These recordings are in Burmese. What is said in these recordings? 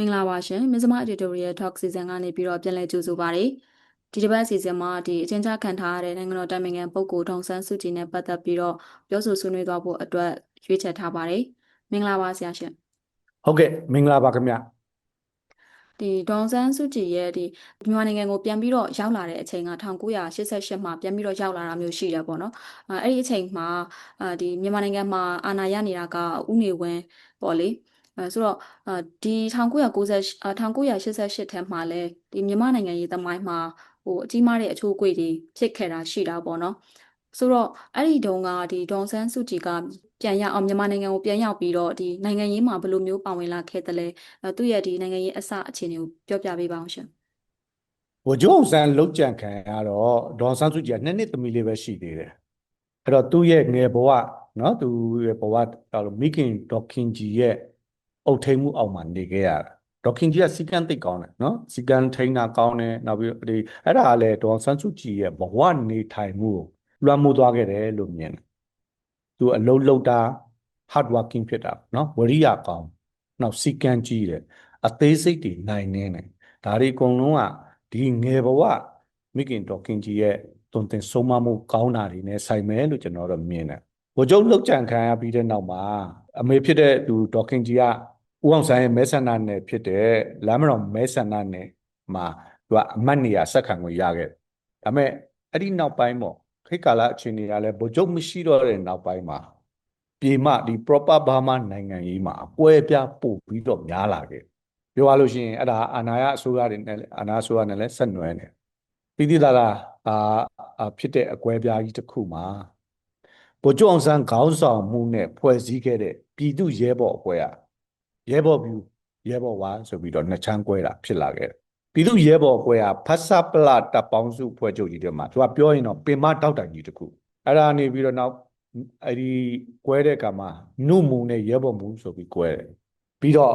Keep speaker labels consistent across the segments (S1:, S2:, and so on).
S1: မင်္ဂလာပါရှင်မစ္စမ editorial talk season ကနေပြီးတော့ပြန်လည်ကြိုဆိုပါရစေဒီတစ်ပတ် season မှာဒီအချင်းချခံထားရတဲ့နိုင်ငံတော်တိုင်ပင်ခံပုဂ္ဂိုလ်ဒေါန်ဆန်းစုကြည်နဲ့ပတ်သက်ပြီးတော့ပြောဆိုဆွေးနွေးသွားဖို့အတွက်ရွေးချယ်ထားပါတယ်မင်္ဂလာပါဆရာရှင်
S2: ဟုတ်ကဲ့မင်္ဂလာပါခင်ဗျ
S1: ဒီဒေါန်ဆန်းစုကြည်ရဲ့ဒီမြန်မာနိုင်ငံကိုပြန်ပြီးတော့ရောက်လာတဲ့အချိန်က1988မှာပြန်ပြီးတော့ရောက်လာတာမျိုးရှိတယ်ပေါ့နော်အဲအဲ့ဒီအချိန်မှာအဲဒီမြန်မာနိုင်ငံမှာအာဏာရနေတာကဥနေဝင်းပေါ့လေ အဲဆိုတော့ဒီ1990 1988ထဲမှာလဲဒီမြန်မာနိုင်ငံရေးသမိုင်းမှာဟိုအကြီးမားတဲ့အချိုးအကွေ့တွေဖြစ်ခဲ့တာရှိတာပေါ့နော်ဆိုတော့အဲ့ဒီတုန်းကဒီဒေါန်ဆန်းစုကြည်ကပြန်ရအောင်မြန်မာနိုင်ငံကိုပြန်ရောက်ပြီးတော့ဒီနိုင်ငံရေးမှာဘယ်လိုမျိုးပါဝင်လာခဲ့တယ်လဲသူ့ရဲ့ဒီနိုင်ငံရေးအစအခြေအနေကိုပြောပြပေးပါအောင်ရှင်
S2: ဟိုဂျုံဆန်းလှုပ်ကြံခံရတော့ဒေါန်ဆန်းစုကြည်ကနှစ်နှစ်သမီးလေးပဲရှိသေးတယ်အဲ့တော့သူ့ရဲ့ငယ်ဘဝနော်သူ့ရဲ့ဘဝမိခင်ဒေါခင်ကြီးရဲ့ အုပ်ထိန်မှုအောက်မှာနေခဲ့ရတာဒေါခင်ကြီးကစီကံသိကောင်းတယ်နော်စီကံထိန်တာကောင်းတယ်နောက်ပြီးဒီအဲ့ဒါကလည်းဒေါဆန်းစုကြည်ရဲ့ဘဝနေထိုင်မှုကိုလွှမ်းမိုးသွားခဲ့တယ်လို့မြင်တယ်သူအလုံးလုံးတာ hard working ဖြစ်တာနော်ဝရိယကောင်းနောက်စီကံကြီးတယ်အသေးစိတ်တွေနိုင်နေတယ်ဒါတွေအကုန်လုံးကဒီငယ်ဘဝမိခင်ဒေါခင်ကြီးရဲ့တုံတင်ဆုံးမမှုကောင်းတာတွေနဲ့ဆိုင်မယ်လို့ကျွန်တော်တို့မြင်တယ်ဝကြုံလောက်ကြံခံရပြီးတဲ့နောက်မှာအမေဖြစ်တဲ့သူဒေါခင်ကြီးက ဦးအောင်ဆန်းရဲ့မဲဆန္ဒနယ်ဖြစ်တဲ့လမ်းမတော်မဲဆန္ဒနယ်မှာသူကအမတ်နေရာဆက်ခံကိုရခဲ့တယ်။ဒါပေမဲ့အဲ့ဒီနောက်ပိုင်းပေါ့ခေတ်ကာလအခြေအနေကလည်းဗိုလ်ချုပ်မရှိတော့တဲ့နောက်ပိုင်းမှာပြေမဒီ proper Burma နိုင်ငံရေးမှာအပွဲပြားပို့ပြီးတော့များလာခဲ့။ပြောရလို့ရှိရင်အဲ့ဒါအာဏာရအစိုးရတွေနဲ့အာဏာအစိုးရနဲ့လည်းဆက်နွယ်နေပြီးသေးတာလားအာဖြစ်တဲ့အကွဲပြားကြီးတစ်ခုမှာဗိုလ်ချုပ်အောင်ဆန်းခေါင်းဆောင်မှုနဲ့ဖွဲ့စည်းခဲ့တဲ့ပြည်သူရဲဘော်အဖွဲ့က ရဲဘော်ပြူရဲဘော်ဝါဆိုပြီးတော့နှစ်ချမ်းကွဲတာဖြစ်လာခဲ့တယ်ပြည်သူရဲဘော်အဖွဲ့ကဖတ်စာပလတပ်ပေါင်းစုဖွဲ့ချုပ်ကြီးတွေမှာသူကပြောရင်တော့ပင်မတောက်တိုင်ကြီးတစ်ခုအဲ့ဒါနေပြီးတော့နောက်အဲ့ဒီကွဲတဲ့ကမှာနုမူနဲ့ရဲဘော်မှုဆိုပြီးကွဲတယ်ပြီးတော့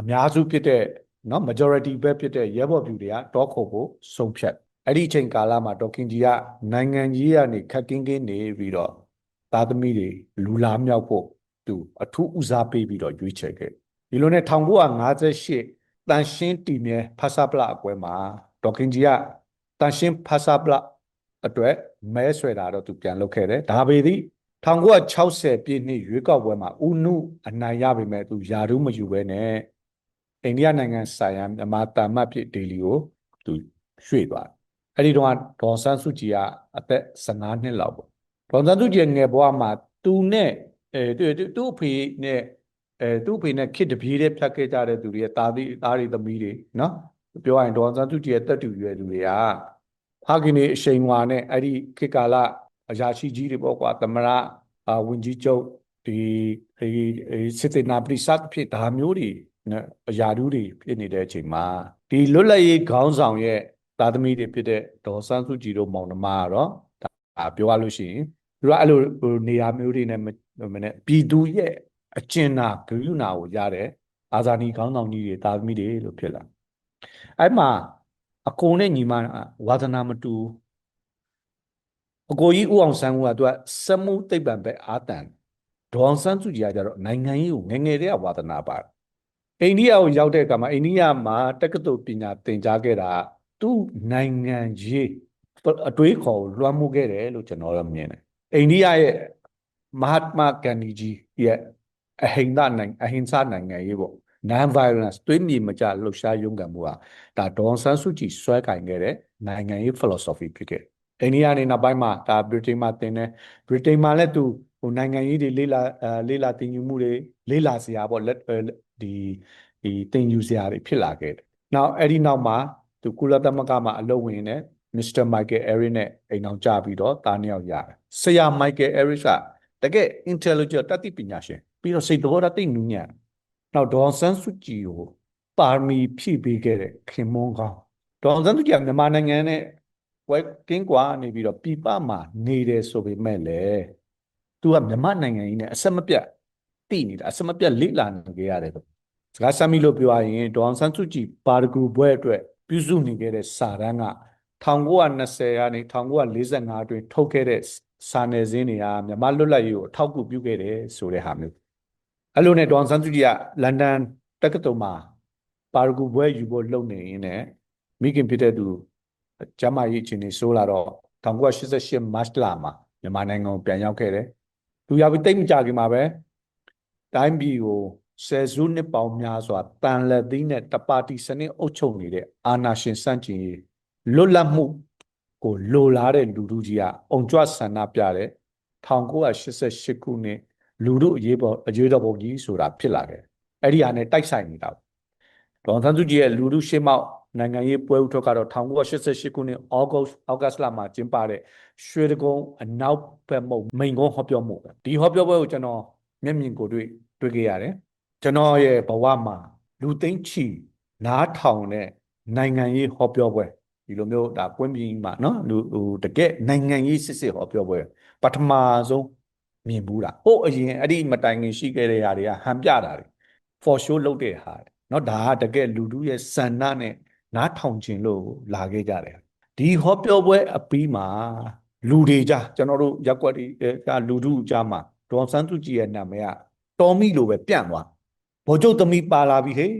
S2: အများစုဖြစ်တဲ့နော် majority ပဲဖြစ်တဲ့ရဲဘော်ပြူတွေကတောခုတ်ဖို့ဆုံးဖြတ်အဲ့ဒီအချိန်ကာလမှာဒေါခင်ကြီးကနိုင်ငံကြီးကနေခက်ကင်းကင်းနေပြီးတော့သားသမီးတွေလူလာမြောက်ဖို့သူအထူးဦးစားပေးပြီးတော့ရွေးချယ်ခဲ့ ဒီလိုနဲ့1958တန်ရှင်းတီမြဲဖဆပလအပွဲမှာဒေါခင်ကြီးကတန်ရှင်းဖဆပလအတွက်မဲဆွဲတာတော့သူပြန်လုပ်ခဲ့တယ်ဒါပေသည်1960ပြည့်နှစ်ရွေးကောက်ပွဲမှာဥနုအနိုင်ရပေမဲ့သူယာရုမယူဘဲနဲ့အိန္ဒိယနိုင်ငံဆိုင်ရာမြန်မာတာမတ်ဖြစ်ဒေလီကိုသူရွှေ့သွားအဲ့ဒီတော့ဒေါ်ဆန်းစုကြည်ကအသက်15နှစ်လောက်ပေါ့ဒေါ်ဆန်းစုကြည်ငယ်ဘဝမှာသူနဲ့အဲသူ့အဖေနဲ့ အဲသူ့အဖေနဲ့ခစ်တပြေးတဲ့ဖြတ်ခဲ့ကြတဲ့သူတွေရဲ့သားသီးသားတွေသမီးတွေနော်ပြောရရင်ဒေါ်ဆန်းစုကြည်ရဲ့တက်တူရွယ်သူတွေကဖခင်နေအရှိန်ဝါနဲ့အဲ့ဒီခေတ်ကာလအရာရှိကြီးတွေပေါ့ကွာသမရအာဝင်ကြီးချုပ်ဒီဒီစစ်တေနာပရိသတ်ဖြစ်ဒါမျိုးတွေအရာထူးတွေဖြစ်နေတဲ့အချိန်မှာဒီလွတ်လပ်ရေးခေါင်းဆောင်ရဲ့သားသမီးတွေဖြစ်တဲ့ဒေါ်ဆန်းစုကြည်တို့မောင်နှမကတော့ဒါပြောရလို့ရှိရင်သူကအဲ့လိုနေရာမျိုးတွေနဲ့မနဲ့ပြည်သူရဲ့ အကျဉ်းနာဂရုဏာကိုရတဲ့အာဇာနည်ခေါင်းဆောင်ကြီးတွေသားသမီးတွေလို့ဖြစ်လာအဲ့မှာအကုန်နဲ့ညီမဝါသနာမတူအကိုကြီးဦးအောင်ဆန်းကသူကစမှုသိပ္ပံပဲအာတန်ဒေါအောင်ဆန်းစုကြည်ကကြတော့နိုင်ငံရေးကိုငငယ်တည်းကဝါသနာပါအိန္ဒိယကိုရောက်တဲ့အခါမှာအိန္ဒိယမှာတက္ကသိုလ်ပညာသင်ကြားခဲ့တာသူ့နိုင်ငံရေးအတွေးခေါ်လွှမ်းမိုးခဲ့တယ်လို့ကျွန်တော်တို့မြင်တယ်အိန္ဒိယရဲ့မဟာတမဂန္ဒီကြီးရဲ့ အဟိန္ဒနိုင်အဟိန္စနိုင်ငံရေးပေါ့ non violence တွေးမြင်မကြလှုပ်ရှားရုန်းကန်မှုဟာဒါဒေါန်ဆန်းစုကြည်ဆွဲကင်ခဲ့တဲ့နိုင်ငံရေး philosophy ဖြစ်ခဲ့အိန္ဒိယနေနောက်ပိုင်းမှာဒါဗြိတိန်မှာသင်တယ်ဗြိတိန်မှာလည်းသူဟိုနိုင်ငံရေးတွေလေးလာလေးလာတင်ယူမှုတွေလေးလာစရာပေါ့လက်ဒီဒီတင်ယူစရာတွေဖြစ်လာခဲ့တယ်နောက်အဲ့ဒီနောက်မှာသူကုလသမဂ္ဂမှာအလုပ်ဝင်နေမစ္စတာမိုက်ကယ်အဲရစ်နဲ့အိမ်အောင်ကြပြီးတော့တားနှစ်ယောက်ရတယ်ဆရာမိုက်ကယ်အဲရစ်ကတကယ် intelligent တတိပညာရှင် ပြီးတော့စိတ်တော်တိတ်နူးညံ့နောက်ဒေါန်ဆန်းစုကြည်ကိုပါရမီဖြည့်ပေးခဲ့တဲ့ခင်မွန်းကောင်းဒေါန်ဆန်းစုကြည်ကမြန်မာနိုင်ငံနဲ့ဝဲကင်းကွာနေပြီးတော့ပြပမှာနေတယ်ဆိုပေမဲ့လေသူကမြန်မာနိုင်ငံကြီးနဲ့အဆက်မပြတ်တည်နေတာအဆက်မပြတ်လိလာနေကြရတယ်စကားဆမ်းမီလို့ပြောရရင်ဒေါန်ဆန်းစုကြည်ပါရဂူဘွဲအတွက်ပြုစုနေခဲ့တဲ့စာတမ်းက1920ကနေ1945အတွင်းထုတ်ခဲ့တဲ့စာနယ်ဇင်းတွေကမြန်မာလွတ်လပ်ရေးကိုအထောက်အကူပြုခဲ့တယ်ဆိုတဲ့ဟာမျိုး အဲ့လိုနဲ့ဒေါန်ဆန်းစုကြည်ကလန်ဒန်တက္ကသိုလ်မှာပါရဂူဘွဲယူဖို့လုပ်နေရင်းနဲ့မိခင်ဖြစ်တဲ့သူကျမ်းမာရေးအခြေအနေဆိုးလာတော့1988မတ်လမှာမြန်မာနိုင်ငံကိုပြန်ရောက်ခဲ့တယ်သူရောက်ပြီးတိတ်မကြခင်မှာပဲတိုင်းပြည်ကိုဆယ်စုနှစ်ပေါင်းများစွာတန်လက်သီးနဲ့တပါတီစနစ်အုပ်ချုပ်နေတဲ့အာဏာရှင်စန့်ကျင်ရေးလွတ်လပ်မှုကိုလိုလားတဲ့လူထုကြီးကအုံကြွဆန္ဒပြတဲ့1988ခုနှစ် လူတို့အရေးပေါ်အရေးတော်ပုံကြီးဆိုတာဖြစ်လာခဲ့အဲ့ဒီဟာနဲ့တိုက်ဆိုင်နေတာပေါ့ဒေါန်ဆန်းစုကြည်ရဲ့လူတို့ရှေ့မှောက်နိုင်ငံရေးပွဲဥထွက်ကတော့1988ခုနှစ်ဩဂတ်ဩဂတ်လမှာကျင်းပတဲ့ရွှေဒဂုံအနောက်ဘက်မုတ်မိန်ကုန်းဟောပြောမှုပဲဒီဟောပြောပွဲကိုကျွန်တော်မျက်မြင်ကိုတွေ့တွေ့ခဲ့ရတယ်ကျွန်တော်ရဲ့ဘဝမှာလူသိမ့်ချီနားထောင်တဲ့နိုင်ငံရေးဟောပြောပွဲဒီလိုမျိုးဒါကွင်းပြင်မှာနော်လူဟိုတကယ်နိုင်ငံရေးစစ်စစ်ဟောပြောပွဲပထမဆုံး မြင်ဘူးလားဟိုအရင်အဲ့ဒီမတိုင်ခင်ရှိခဲ့တဲ့ຢာတွေကဟန်ပြတာတွေ for show လုပ်တဲ့ဟာတွေเนาะဒါကတကယ်လူထုရဲ့စန္ဒနဲ့နားထောင်ခြင်းလို့လာခဲ့ကြတယ်ဒီဟောပြောပွဲအပြီးမှာလူတွေကြားကျွန်တော်တို့ရက်ွက်တွေကလူထုကြားမှာဒေါ်စန်းသူကြည်ရဲ့နာမည်ကတော်မီလိုပဲပြန့်သွားဗိုလ်ချုပ်သမီးပါလာပြီဟေး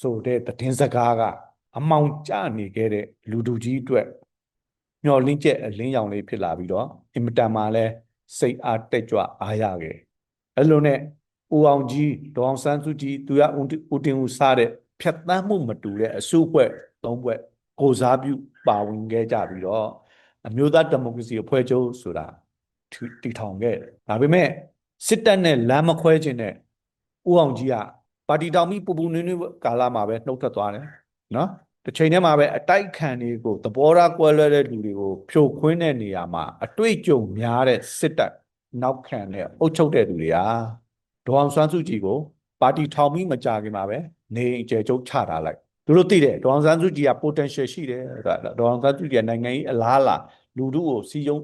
S2: ဆိုတဲ့သတင်းစကားကအမောင်ကျနေခဲ့တဲ့လူထုကြီးအတွက်မျောလင်းချက်အလင်းရောင်လေးဖြစ်လာပြီးတော့အင်မတန်မှလည်း စိတ်အားတက်ကြွအားရခဲ့အဲ့လိုနဲ့ဦးအောင်ကြီးဒေါအောင်ဆန်းစုကြည်သူရဦးတင်ဦးစားတဲ့ဖြတ်သန်းမှုမတူတဲ့အစုအဖွဲ့သုံးဖွဲ့ကိုစားပြုပါဝင်ခဲ့ကြပြီးတော့အမျိုးသားဒီမိုကရေစီအဖွဲ့ချုပ်ဆိုတာတည်ထောင်ခဲ့တယ်ဒါပေမဲ့စစ်တပ်နဲ့လမ်းမခွဲခြင်းနဲ့ဦးအောင်ကြီးကပါတီတောင်ပြီးပူပူနွေးနွေးကာလမှာပဲနှုတ်ထွက်သွားတယ်နော် တစ်ချိန်တည်းမှာပဲအတိုက်ခံတွေကိုသဘောထားကွဲလွဲတဲ့လူတွေကိုဖြိုခွင်းတဲ့နေရာမှာအတွေ့အကြုံများတဲ့စစ်တပ်နောက်ခံတဲ့အုပ်ချုပ်တဲ့သူတွေကဒေါအောင်ဆန်းစုကြည်ကိုပါတီထောင်ပြီးမကြခင်မှာပဲနေအကျယ်ချုပ်ချထားလိုက်သူတို့သိတယ်ဒေါအောင်ဆန်းစုကြည်က potential ရှိတယ်ဆိုတာဒေါအောင်ဆန်းစုကြည်ကနိုင်ငံရေးအလားအလာလူထုကိုစီယုံ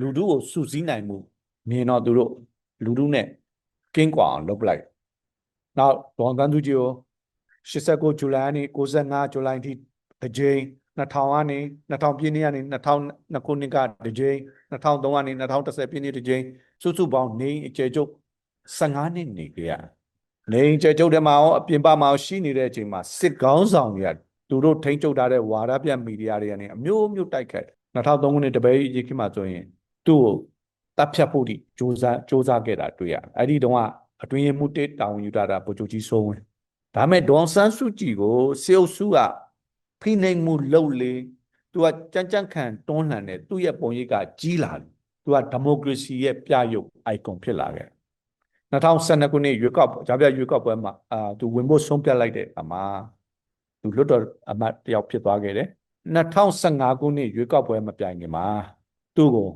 S2: လူထုကိုစုစည်းနိုင်မှုမြင်တော့သူတို့လူထုနဲ့ကင်းကွာအောင်လုပ်လိုက်နောက်ဒေါအောင်ဆန်းစုကြည်ကို 89ဇူလိုင်ကနေ95ဇူလိုင်ထိတစ်ကြိမ်2000ကနေ2000ပြည့်နှစ်ကနေ2000ခုနှစ်ကတစ်ကြိမ်2003ကနေ2010ပြည့်နှစ်တစ်ကြိမ်စုစုပေါင်းနေအကျယ်ချုပ်15နှစ်နေကြရနေအကျယ်ချုပ်ထဲမှာရောအပြင်ပမှာရောရှိနေတဲ့အချိန်မှာစစ်ကောင်းဆောင်တွေကသူတို့ထိန်းချုပ်ထားတဲ့ဝါဒပြမီဒီယာတွေကနေအမျိုးမျိုးတိုက်ခတ်2003ခုနှစ်တပည့်ရေးခေတ်မှာဆိုရင်သူ့ကိုတပ်ဖြတ်ဖို့ဒီစ조사စ조사ခဲ့တာတွေ့ရတယ်အဲ့ဒီတုန်းကအတွင်းရမှုတေးတောင်ယူတာဗိုလ်ချုပ်ကြီးစိုးဝင်း ဒါမဲ့ဒေါန်ဆန်းစုကြည်ကိုစေအုပ်စုကဖိနှိပ်မှုလုပ်လေသူကကြမ်းကြမ်းခံတွန်းလှန်တယ်သူ့ရဲ့ပုံရိပ်ကကြီးလာတယ်သူကဒီမိုကရေစီရဲ့ပြရုပ် icon ဖြစ်လာခဲ့2012ခုနှစ်ရွေးကောက်ဂျာပြရွေးကောက်ပွဲမှာအာသူဝင်ဖို့ဆုံးဖြတ်လိုက်တဲ့အခါမှာသူလွတ်တော်အမတ်တယောက်ဖြစ်သွားခဲ့တယ်2015ခုနှစ်ရွေးကောက်ပွဲမပြိုင်ခင်မှာသူ့ကို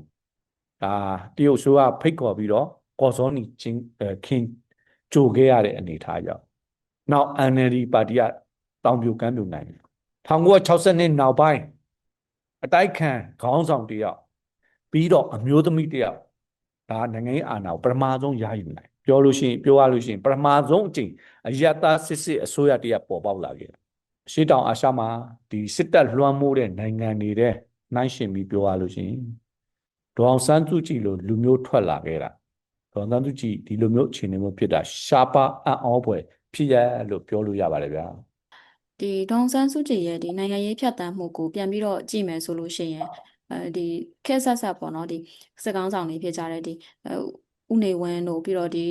S2: ဒါတရုတ်ဆိုကဖိတ်ခေါ်ပြီးတော့ကော်စောနီချင်းခင်းကြိုခဲ့ရတဲ့အနေအထားကြောင့် နောက် NLD ပါတီကတောင်ပြိုကမ်းပြိုနိုင်တယ်1960နှစ်နောက်ပိုင်းအတိုက်ခံခေါင်းဆောင်တယောက်ပြီးတော့အမျိုးသမီးတယောက်ဒါနိုင်ငံရေးအာဏာကိုပထမဆုံးရယူနိုင်ပြောလို့ရှိရင်ပြောရလို့ရှိရင်ပထမဆုံးအချိန်အယက်သားစစ်စစ်အစိုးရတယောက်ပေါ်ပေါက်လာခဲ့ရှေးတောင်အာရှမှာဒီစစ်တပ်လွှမ်းမိုးတဲ့နိုင်ငံတွေတဲ့နှိုင်းရှင်ပြီးပြောရလို့ရှိရင်ဒေါအောင်ဆန်းစုကြည်လိုလူမျိုးထွက်လာခဲ့တာဒေါအောင်ဆန်းစုကြည်ဒီလိုမျိုးအခြေအနေမျိုးဖြစ်တာရှားပါအံ့ဩဖွယ် ဖြစ်ရလို့ပြောလို့ရပါတယ်ဗျာ
S1: ဒီဒေါန်ဆန်းစုကြည်ရဲ့ဒီနိုင်ငံရေးဖြတ်တန်းမှုကိုပြန်ပြီးတော့ကြည့်မယ်ဆိုလို့ရှိရင်အဲဒီခက်ဆက်ဆက်ပေါ့နော်ဒီစစ်ကောင်းဆောင်တွေဖြစ်ကြတဲ့ဒီဥနေဝင်းတို့ပြီးတော့ဒီ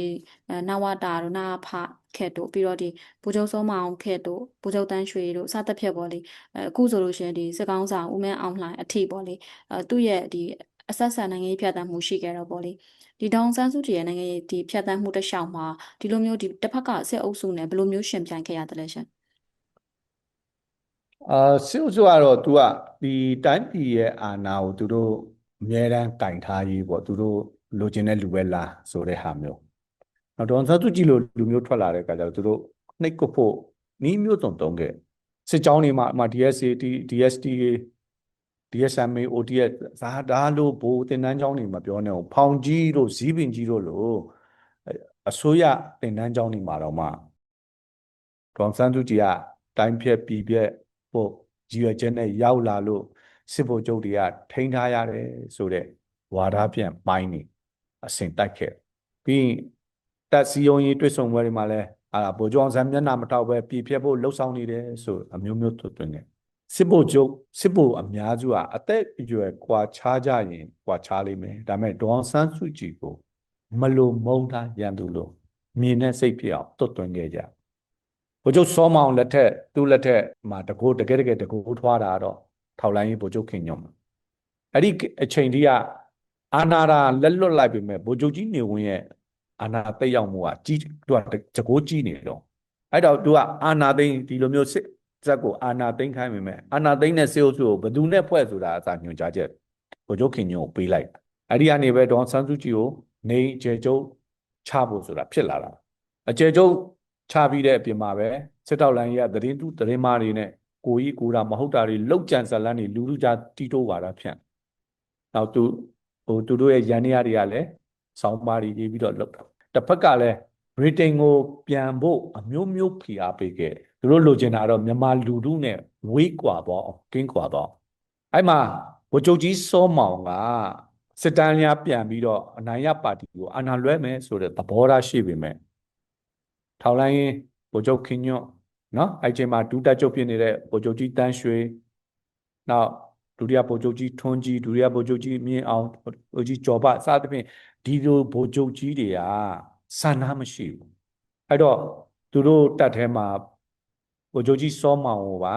S1: နဝတာတို့နာဖခက်တို့ပြီးတော့ဒီဗိုလ်ချုပ်စောမောင်ခက်တို့ဗိုလ်ချုပ်တန်းရွှေတို့စသဖြင့်ပေါ့လေအခုဆိုလို့ရှိရင်ဒီစစ်ကောင်းဆောင်ဦးမန်းအောင်လှိုင်အထိပေါ့လေအဲသူ့ရဲ့ဒီအဆက်ဆက်နိုင်ငံရေးဖြတ်တန်းမှုရှိခဲ့တော့ပေါ့လေ ဒီဒေါန်ဆန်းစုကြည်ရဲ့နိုင်ငံရေးဒီဖြတ်တန်းမှုတစ်လျှောက်မှာဒီလိုမျိုးဒီတစ်ဖက်ကစစ်အုပ်စုနဲ့ဘယ်လိုမျိုးရှင်ပြိုင်ခဲ့ရတယ်လဲရှင်
S2: အာစစ်အုပ်စုကတော့ तू ကဒီတိုင်းပြည်ရဲ့အာဏာကိုသူတို့အမြဲတမ်းကင်ထားရေးပေါ့သူတို့လိုချင်တဲ့လူပဲလားဆိုတဲ့ဟာမျိုးနောက်တော့သတ်သူကြည့်လို့လူမျိုးထွက်လာတဲ့အခါကျတော့သူတို့နှိပ်ကွပ်ဖို့နီးမျိုးစုံတုံးခဲ့စစ်ကြောင်းတွေမှာအမှ DSA DSTA DSMA OTS ဒါဒါလို့ဘိုးတင်တန်းကြောင်းတွေမှာပြောနေအောင်ဖောင်ကြီးတို့ဇီးပင်ကြီးတို့လို့အစိုးရတင်တန်းကြောင်းတွေမှာတော့မှဒေါန်ဆန်းစုကြည်ကတိုင်းဖြက်ပြည်ဖြက်ဖို့ရည်ရွယ်ချက်နဲ့ရောက်လာလို့စစ်ဗိုလ်ချုပ်တွေကထိန်းထားရတယ်ဆိုတဲ့ဝါဒပြန်ပိုင်းနေအစဉ်တိုက်ခဲ့ပြီးရင်တပ်စည်းရုံးရေးတွစ်ဆုံပွဲတွေမှာလဲအာဗိုလ်ချုပ်အောင်ဆန်းမျက်နှာမထောက်ပဲပြည်ဖြတ်ဖို့လှုပ်ဆောင်နေတယ်ဆိုအမျိုးမျိုးသွတ်သွင်းတယ် စစ်ဘုတ်ချုပ်စစ်ဘုတ်အများစုကအသက်အရွယ်ကွာခြားကြရင်ကွာခြားလိမ့်မယ်ဒါပေမဲ့ဒေါအောင်ဆန်းစုကြည်ကိုမလိုမုန်းတာရန်သူလို့မြင်တဲ့စိတ်ဖြစ်အောင်သွတ်သွင်းခဲ့ကြဗိုလ်ချုပ်စောမောင်လက်ထက်သူ့လက်ထက်မှာတကိုးတကယ်တကယ်တကိုးထွားတာတော့ထောက်လိုင်းရေးဗိုလ်ချုပ်ခင်ညုံအဲ့ဒီအချိန်ကြီးကအာနာရာလက်လွတ်လိုက်ပြီမဲ့ဗိုလ်ချုပ်ကြီးနေဝင်းရဲ့အာနာသိပ်ရောက်မှုကကြီးသူကတကိုးကြီးနေတော့အဲ့တော့သူကအာနာသိမ့်ဒီလိုမျိုးစစ် ဇက်ကိုအာနာသိမ့်ခိုင်းမိမဲ့အာနာသိမ့်တဲ့စေအုပ်စုကိုဘယ်သူနဲ့ဖွဲ့ဆိုတာအစာညွှန်ကြားချက်ဗိုလ်ချုပ်ခင်ညုံကိုပေးလိုက်အဲ့ဒီကနေပဲဒေါန်ဆန်းစုကြည်ကိုနေကျေကျုပ်ချဖို့ဆိုတာဖြစ်လာတာအကျေကျုပ်ချပြီးတဲ့အပြင်မှာပဲစစ်တောက်လိုင်းကြီးကသတင်းသူသတင်းမားတွေနဲ့ကိုကြီးကိုတာမဟုတ်တာတွေလောက်ကြံဇလန်းတွေလူလူကြားတီးတိုးပါတာဖြန့်နောက်သူဟိုသူတို့ရဲ့ရန်နေရတွေကလည်းစောင်းပါးတွေရေးပြီးတော့လောက်တာတစ်ဖက်ကလည်းဗြိတိန်ကိုပြန်ဖို့အမျိုးမျိုးဖိအားပေးခဲ့ သူတို့လိုချင်တာတော့မြန်မာလူထုနဲ့ဝေးကွာပေါ့ကင်းကွာပေါ့အဲ့မှာဗိုလ်ချုပ်ကြီးစောမောင်ကစစ်တမ်းလျားပြန်ပြီးတော့အနိုင်ရပါတီကိုအာဏာလွှဲမယ်ဆိုတဲ့သဘောထားရှိပေမဲ့ထောက်လိုင်းရင်ဗိုလ်ချုပ်ခင်ညွတ်နော်အဲ့ချိန်မှာဒုတက်ချုပ်ဖြစ်နေတဲ့ဗိုလ်ချုပ်ကြီးတန်းရွှေနောက်ဒုတိယဗိုလ်ချုပ်ကြီးထွန်းကြီးဒုတိယဗိုလ်ချုပ်ကြီးမြင့်အောင်ဗိုလ်ကြီးကျော်ပစသဖြင့်ဒီလိုဗိုလ်ချုပ်ကြီးတွေကဆန္ဒမရှိဘူးအဲ့တော့သူတို့တက်ထဲမှာ ဗိုလ်ချုပ်ကြီးစောမောင်ကိုပါ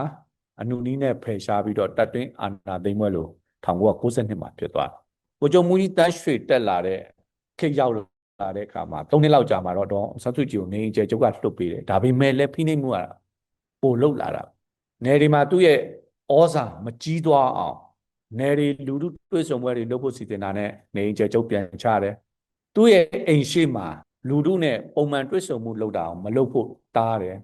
S2: အနုနီးနဲ့ဖယ်ရှားပြီးတော့တက်တွင်းအာဏာသိမ်းပွဲလို့1992မှာဖြစ်သွားဗိုလ်ချုပ်မူကြီးတန်းရွှေတက်လာတဲ့ခေတ်ရောက်လာတဲ့အခါမှာ၃နှစ်လောက်ကြာမှာတော့တော့ဆတ်စုကြည်ကိုနေကျကျုပ်ကလှုပ်ပေးတယ်ဒါပေမဲ့လည်းဖိနှိပ်မှုကပိုလှုပ်လာတာနယ်ဒီမှာသူ့ရဲ့ဩဇာမကြီးသွားအောင်နယ်ဒီလူလူတွေ့ဆုံပွဲတွေလုပ်ဖို့စီစဉ်တာနဲ့နေကျကျုပ်ပြန်ချတယ်သူ့ရဲ့အိမ်ရှိမှာလူလူနဲ့ပုံမှန်တွေ့ဆုံမှုလုပ်တာအောင်မလုပ်ဖို့တားတယ်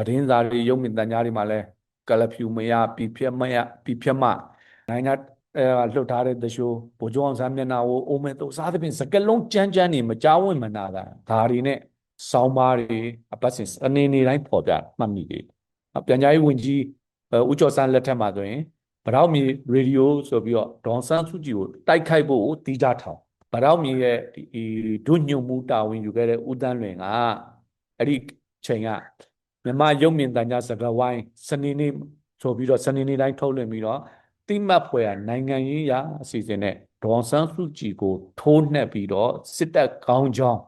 S2: သတင်းစာတွေရုပ်မြင်သံကြားတွေမှာလည်းကလဖြူမရပြဖြက်မရပြဖြက်မနိုင်ငံအဲလှုပ်ထားတဲ့တရှိုးဗိုလ်ချုပ်အောင်ဆန်းမျက်နှာကိုအိုးမဲတော့စားသဖြင့်စကလုံးကြမ်းကြမ်းနေမကြောက်ဝင်မနာတာဒါတွေနဲ့စောင်းပါးတွေအပတ်စဉ်အနေနေတိုင်းပေါ်ပြမှတ်မိတယ်ပြန်ကြားရေးဝန်ကြီးဦးကျော်စန်းလက်ထက်မှာဆိုရင်ဗရောက်မြေရေဒီယိုဆိုပြီးတော့ဒေါန်ဆန်းစုကြည်ကိုတိုက်ခိုက်ဖို့တီးကြထောင်ဗရောက်မြေရဲ့ဒီဒုညွန့်မှုတာဝန်ယူခဲ့တဲ့ဦးတန်းလွင်ကအဲ့ဒီချိန်က မြမရုပ်မြင်တန်ကြားစကားဝိုင်းစနေနေ့ဆိုပြီးတော့စနေနေ့တိုင်းထုတ်လွှင့်ပြီးတော့တိမတ်ဖွဲ့နိုင်ငံရေးရာအစီအစဉ်နဲ့ဒေါန်ဆန်းစုကြည်ကို ထိုးနှက်ပြီးတော့စစ်တပ်ကောင်းချောင်း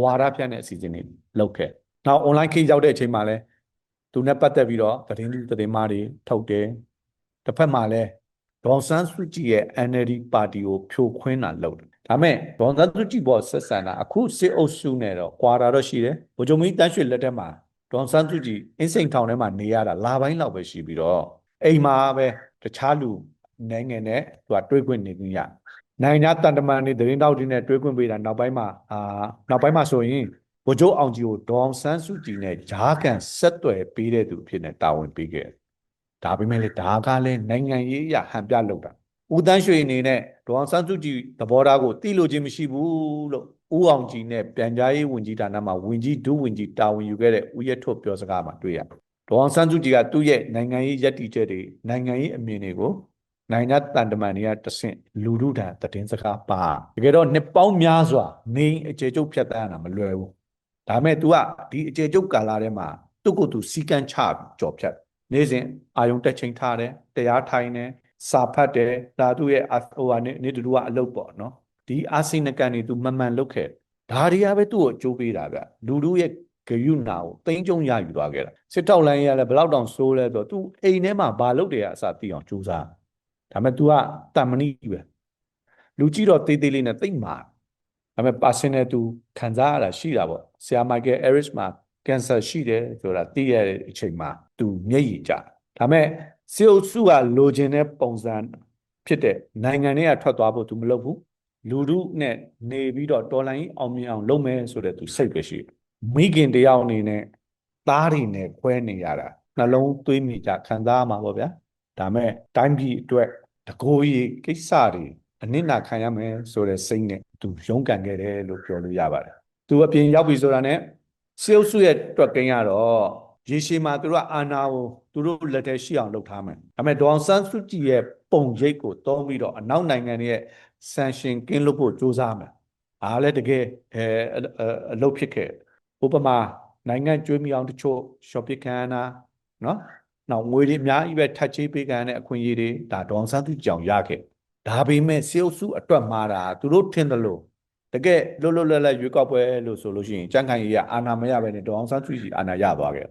S2: ဝါဒဖြန့်တဲ့အစီအစဉ်တွေလုပ်ခဲ့။နောက် online ခေတ်ရောက်တဲ့အချိန်မှာလဲသူနဲ့ပတ်သက်ပြီးတော့သတင်းလူသတင်းမားတွေထုတ်တယ်။တစ်ဖက်မှာလဲဒေါန်ဆန်းစုကြည်ရဲ့ NLD ပါတီကိုဖြိုခွင်းတာလုပ်တယ်။ဒါမဲ့ဒေါန်ဆန်းစုကြည်ပေါ်ဆက်ဆံတာအခုစစ်အုပ်စုနဲ့တော့ကွာတာတော့ရှိတယ်။ဗိုလ်ချုပ်မင်းတန်းရွှေလက်ထက်မှာ ဒေါန်ဆန်းစုကြည်အင်းစိန်ထောင်ထဲမှာနေရတာလာပိုင်းလောက်ပဲရှိပြီးတော့အိမ်မှာပဲတခြားလူနိုင်ငံနဲ့သူကတွေးခွင့်နေကြရနိုင်ငံတန်တမန်တွေသတင်းတောက်တွေနဲ့တွေးခွင့်ပေးတာနောက်ပိုင်းမှာအာနောက်ပိုင်းမှာဆိုရင်ဗိုလ်ချုပ်အောင်ကြီးကိုဒေါအောင်ဆန်းစုကြည်နဲ့ဂျားကန်ဆက်သွယ်ပေးတဲ့သူဖြစ်နေတာဝန်ပေးခဲ့ဒါပေမဲ့လေဒါကလည်းနိုင်ငံရေးအရဟန်ပြလုပ်တာဦးတန်းရွှေအနေနဲ့ဒေါအောင်ဆန်းစုကြည်သဘောထားကိုသိလို့ချင်းမရှိဘူးလို့ ဦးအောင်ကြီးနဲ့ပြန်ကြားရေးဝန်ကြီးဌာနမှာဝန်ကြီးဒုဝန်ကြီးတာဝန်ယူခဲ့တဲ့ဦးရထွတ်ပြောစကားမှာတွေ့ရတယ်ဒေါအောင်ဆန်းစုကြည်ကသူ့ရဲ့နိုင်ငံရေးရည်တည်ချက်တွေနိုင်ငံရေးအမြင်တွေကိုနိုင်ငံတန်တမန်တွေကတဆင့်လူထုထံသတင်းစကားပါတကယ်တော့နှစ်ပေါင်းများစွာနေအခြေကျုပ်ဖြတ်တန်းရတာမလွယ်ဘူးဒါမဲ့ तू ကဒီအခြေကျုပ်ကာလာထဲမှာသူ့ကိုယ်သူစီကန်းချပြီးကြော်ဖြတ်နေစဉ်အာယုံတက်ချိန်ထားတယ်တရားထိုင်တယ်စာဖတ်တယ်ဒါသူ့ရဲ့ဟိုဟာနေနေတူတူကအလုပ်ပေါ့နော် ဒီအာဆီနကန်တွေသူမမှန်လုပ်ခဲ့ဒါတွေကပဲသူ့ကိုအကျိုးပေးတာဗျလူလူရဲ့ဂယုနာကိုတိမ့်ကျုံရယူသွားခဲ့တာစစ်တောက်လိုင်းရလဲဘလောက်တောင်ဆိုးလဲဆိုတော့ तू အိမ်ထဲမှာဘာလုပ်တယ်အစသိအောင်ကြိုးစားဒါပေမဲ့ तू ကတမဏိပဲလူကြည့်တော့တေးသေးလေးနဲ့တိတ်မှာဒါပေမဲ့ personal သူခံစားရတာရှိတာပေါ့ဆရာမိုက်ကယ်အဲရစ်မှာကင်ဆာရှိတယ်ဆိုတာသိရတဲ့အချိန်မှာ သူမျက်ရည်ကျဒါပေမဲ့စေအုပ်စုကလိုချင်တဲ့ပုံစံဖြစ်တဲ့နိုင်ငံတွေကထွက်သွားဖို့သူမလုပ်ဘူး လူထုနဲ့နေပြီးတော့တော်လိုင်းအောင်မြင်အောင်လုပ်မယ်ဆိုတဲ့သူစိတ်ပဲရှိမိခင်တယောက်အနေနဲ့သားတွေနဲ့ခွဲနေရတာနှလုံးသွေးမိကြခံစားရမှာပေါ့ဗျာဒါမဲ့တိုင်းပြည်အတွက်တကိုးကြီးကိစ္စတွေအနစ်နာခံရမယ်ဆိုတဲ့စိတ်နဲ့သူရုန်းကန်ခဲ့တယ်လို့ပြောလို့ရပါတယ်သူအပြင်ရောက်ပြီဆိုတာနဲ့စေအုပ်စုရဲ့တွက်ကိန်းကတော့ ရေရှည်မှာသူတို့ကအာဏာကိုသူတို့လက်ထဲရှိအောင်လုပ်ထားမယ်ဒါပေမဲ့ဒေါအောင်ဆန်းစုကြည်ရဲ့ပုံရိပ်ကိုတောင်းပြီးတော့အနောက်နိုင်ငံတွေရဲ့ sanction ကင်းလို့ဖို့စ조사မယ်အားလည်းတကယ်အဲအလုပ်ဖြစ်ခဲ့ဥပမာနိုင်ငံကျွေးမိအောင်တချို့ shopping ခံရတာနော်နောက်ငွေတွေအများကြီးပဲထပ်ချေးပေးခံရတဲ့အခွင့်အရေးတွေဒါဒေါအောင်ဆန်းစုကြည်ကြောင့်ရခဲ့ဒါပေမဲ့စေအုပ်စုအတွက်မှားတာသူတို့ထင်တယ်လို့တကယ်လွတ်လွတ်လပ်လပ်ရွေးကောက်ပွဲလို့ဆိုလို့ရှိရင်ကြံ့ခိုင်ရေးကအာဏာမရဘဲနဲ့ဒေါအောင်ဆန်းစုကြည်အာဏာရသွားခဲ့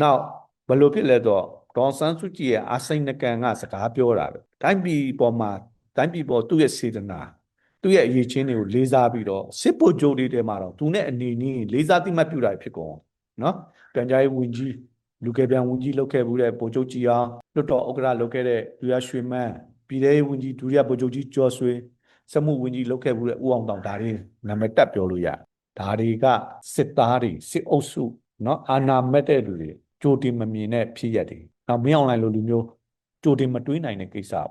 S2: နောက်ဘယ်လိုဖြစ်လဲတော့ဒေါအောင်ဆန်းစုကြည်ရဲ့အာစိန်နကန်ကစကားပြောတာပဲတိုင်းပြည်ပေါ်မှာတိုင်းပြည်ပေါ်သူ့ရဲ့စေတနာသူ့ရဲ့အရေးချင်းတွေကိုလေးစားပြီးတော့စစ်ဗိုလ်ချုပ်တွေထဲမှာတော့သူနဲ့အနေနည်းလေးစားတိမှတ်ပြုတာဖြစ်ကုန်နော်ပြန်ကြားရေးဝန်ကြီးလူကယ်ပြန်ဝန်ကြီးလုပ်ခဲ့ဘူးတဲ့ဗိုလ်ချုပ်ကြီးအောင်လွတ်တော်ဥက္ကဋ္ဌလုပ်ခဲ့တဲ့လူရရွှေမန်းပြည်ထောင်ဝန်ကြီးဒုတိယဗိုလ်ချုပ်ကြီးကျော်ဆွေစက်မှုဝန်ကြီးလုပ်ခဲ့ဘူးတဲ့ဦးအောင်တောင်ဒါတွေနာမည်တက်ပြောလို့ရဒါတွေကစစ်သားတွေစစ်အုပ်စု နော်အာနာမက်တဲ့လူတွေကြိုတင်မမြင်တဲ့ဖြစ်ရက်တွေနောက်မင်းအောင်လိုင်လိုလူမျိုးကြိုတင်မတွေးနိုင်တဲ့ကိစ္စပေါ့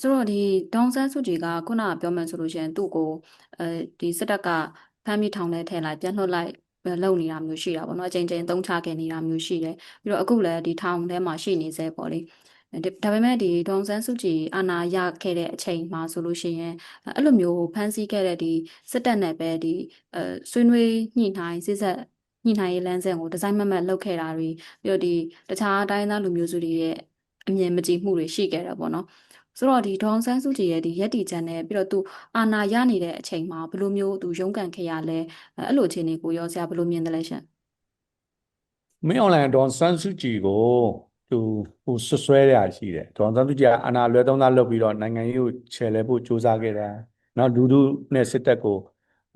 S1: ဆိုတော့ဒီဒေါန်ဆန်းစုကြည်ကခုနကပြောမှဆိုလို့ရှိရင်သူ့ကိုအဲဒီစစ်တပ်ကဖမ်းပြီးထောင်ထဲထည့်လိုက်ပြန်လွှတ်လိုက်ပဲလုပ်နေတာမျိုးရှိတာပေါ့နော်အချိန်ချင်းသုံးချခဲ့နေတာမျိုးရှိတယ်ပြီးတော့အခုလည်းဒီထောင်ထဲမှာရှိနေသေးပေါ့လေဒါဒါပေမဲ့ဒီဒေါန်ဆန်းစုကြည်အာဏာရခဲ့တဲ့အချိန်မှာဆိုလို့ရှိရင်အဲ့လိုမျိုးဖမ်းဆီးခဲ့တဲ့ဒီစစ်တပ်နဲ့ပဲဒီအဲဆွေးနွေးညှိနှိုင်းစစ်ဆက် ညှိနှိုင်းရေးလမ်းစဉ်ကိုဒီဇိုင်းမမတ်လုပ်ခဲ့တာတွေပြီးတော့ဒီတခြားတိုင်းသားလူမျိုးစုတွေရဲ့အမြင်မကြည်မှုတွေရှိခဲ့တယ်ပေါ့နော်ဆိုတော့ဒီဒေါအောင်ဆန်းစုကြည်ရဲ့ဒီရက်တီချန်နဲ့ပြီးတော့သူအာဏာရနေတဲ့အချိန်မှာဘယ်လိုမျိုးသူရုန်းကန်ခဲ့ရလဲအဲအဲ့လိုအခြေအနေကိုရောဆရာဘယ်လိုမြင်တယ်လဲရှင်
S2: မင်းအွန်လိုင်းဒေါန်ဆန်းစုကြည်ကိုသူဟိုဆွဆွဲရရှိတယ်ဒေါန်ဆန်းစုကြည်ကအနာလွဲသုံးသားလုပ်ပြီးတော့နိုင်ငံရေးကိုခြယ်လဲဖို့စူးစမ်းခဲ့တာနောက်လူလူနဲ့စစ်တပ်ကို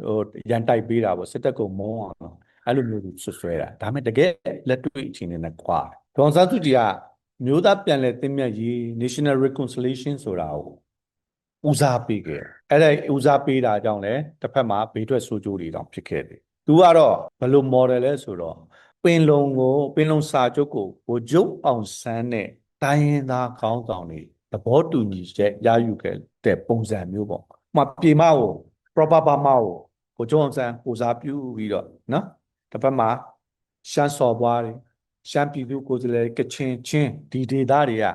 S2: ဟိုရန်တိုက်ပေးတာပေါ့စစ်တပ်ကိုမုန်းအောင် အဲ့လိုမျိုးသူဆွဆွဲတာဒါပေမဲ့တကယ်လက်တွေ့အခြေအနေနဲ့ကွာဒေါန်ဆန်းစုကြည်ကမျိုးသားပြန်လည်သင့်မြတ်ရေး National Reconciliation ဆိုတာကိုဦးစားပေးခဲ့အဲ့ဒါဦးစားပေးတာကြောင့်လဲတစ်ဖက်မှာဘေးထွက်ဆိုးကျိုးတွေတောင်ဖြစ်ခဲ့တယ်သူကတော့ဘယ်လို model လဲဆိုတော့ပင်လုံကိုပင်လုံစာချုပ်ကိုဗိုလ်ချုပ်အောင်ဆန်းနဲ့တိုင်းရင်းသားခေါင်းဆောင်တွေသဘောတူညီချက်ရယူခဲ့တဲ့ပုံစံမျိုးပေါ့။မှပြေမကို proper ပါမကိုဗိုလ်ချုပ်အောင်ဆန်းကိုစားပြုပြီးတော့နော် တစ်ဖက်မှာရှမ်းစော်ပွားတွေရှမ်းပြည်သူကိုယ်စားလှယ်ကချင်ချင်းဒီဒေသတွေက